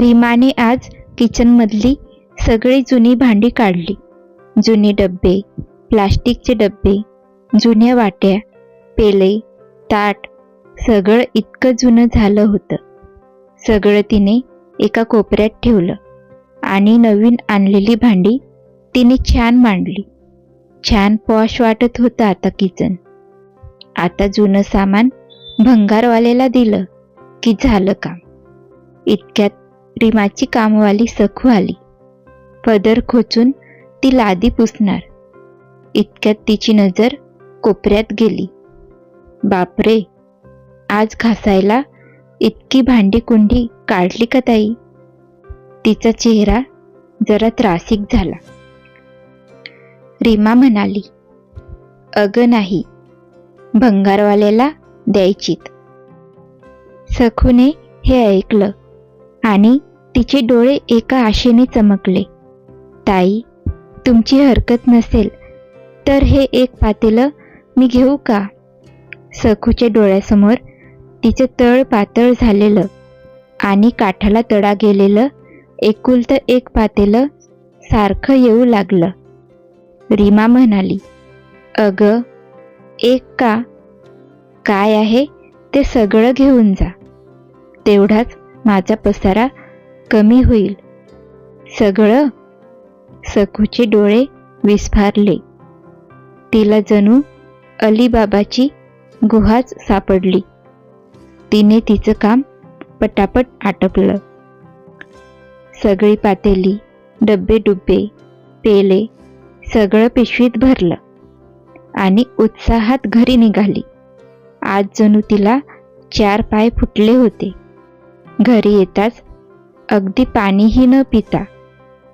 रीमाने आज किचनमधली सगळी जुनी भांडी काढली. जुने डब्बे प्लास्टिकचे डब्बे जुन्या वाट्या पेले ताट सगळं इतकं जुनं झालं होतं. सगळं तिने एका कोपऱ्यात ठेवलं आणि नवीन आणलेली भांडी तिने छान मांडली. छान पॉश वाटत होतं आता किचन. आता जुनं सामान भंगारवाल्याला दिलं की झालं काम. इतक्यात रिमाची कामवाली सखू आली. पदर खोचून ती लादी पुसणार. इतक्यात तिची नजर कोपऱ्यात गेली. बापरे! आज घासायला इतकी भांडी कुंडी काढली का ताई? तिचा चेहरा जरा त्रासिक झाला. रीमा म्हणाली अग नाही भंगारवाल्याला द्यायचीत. सखूने हे ऐकलं आणि तिचे डोळे एका आशेने चमकले. ताई तुमची हरकत नसेल तर हे एक पातेलं मी घेऊ का? सखूच्या डोळ्यासमोर तिचं तळ पातळ झालेलं आणि काठाला तडा गेलेलं एकुलतं एक पातेलं सारखं येऊ लागलं. रीमा म्हणाली अग एक का? काय आहे ते सगळं घेऊन जा. तेवढाच माझा पसारा कमी होईल. सगळं सखूचे डोळे विस्फारले. तिला जणू अलीबाबाची गुहाच सापडली. तिने तिचं काम पटापट आटपलं. सगळी पातेली डब्बे डुब्बे पेले सगळं पिशवीत भरलं आणि उत्साहात घरी निघाली. आज जणू तिला चार पाय फुटले होते. घरी येताच अगदी पाणीही न पिता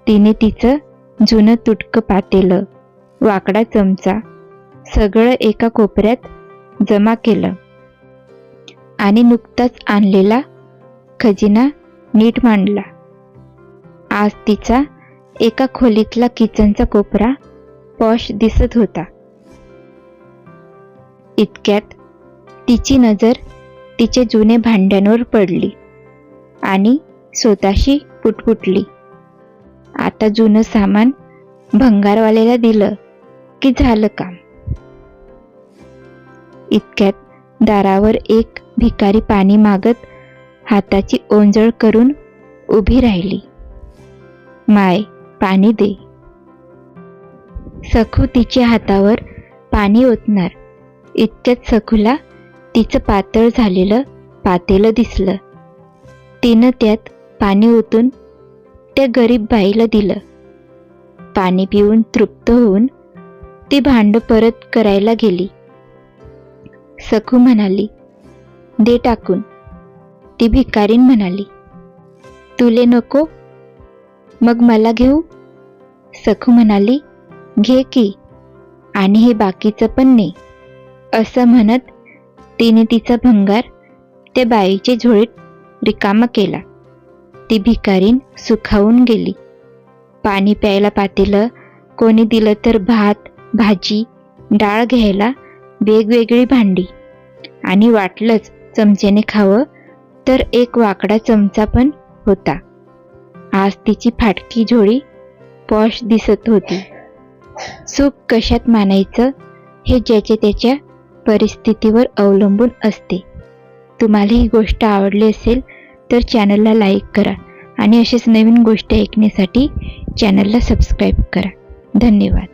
तिने तिचं जुनं तुटकं पातेलं वाकडा चमचा सगळं एका कोपऱ्यात जमा केलं आणि नुकताच आणलेला खजिना नीट मांडला. आज तिचा एका खोलीतला किचनचा कोपरा पॉश दिसत होता. इतक्यात तिची नजर तिच्या जुने भांड्यांवर पडली आणि स्वतःशी पुटपुटली. आता जुनं सामान भंगारवाल्याला दिलं की झालं काम. इतक्यात दारावर एक भिकारी पाणी मागत हाताची ओंजळ करून उभी राहिली. माय पाणी दे. सखू तिच्या हातावर पाणी ओतणार. इतक्यात सखूला तिचं पातळ झालेलं पातेलं दिसलं. तिनं त्यात पाणी ओतून त्या गरीब बाईला दिलं. पाणी पिऊन तृप्त होऊन ती भांड परत करायला गेली. सखू म्हणाली दे टाकून. ती भिकारीन म्हणाली तुले नको मग मला घेऊ. सखू म्हणाली घे की आणि हे बाकीचं पण ने. असं म्हणत तिने तिचा भंगार त्या बाईच्या झोळीत रिकामा केला. ती भिकारीन सुखावून गेली. पाणी प्यायला पातेलं कोणी दिलं तर भात भाजी डाळ घ्यायला वेगवेगळी भांडी. आणि वाटलंच चमच्याने खावं तर एक वाकडा चमचा पण होता. आज तिची फाटकी झोळी पॉश दिसत होती. सुख कशात मानायचं? हे ज्याच्या त्याच्या परिस्थितीवर अवलंबून असते. तुम्हाला ही गोष्ट आवडली असेल तर चॅनलला लाईक करा आणि असेच नवीन गोष्टी ऐकण्यासाठी चॅनलला सबस्क्राईब करा. धन्यवाद.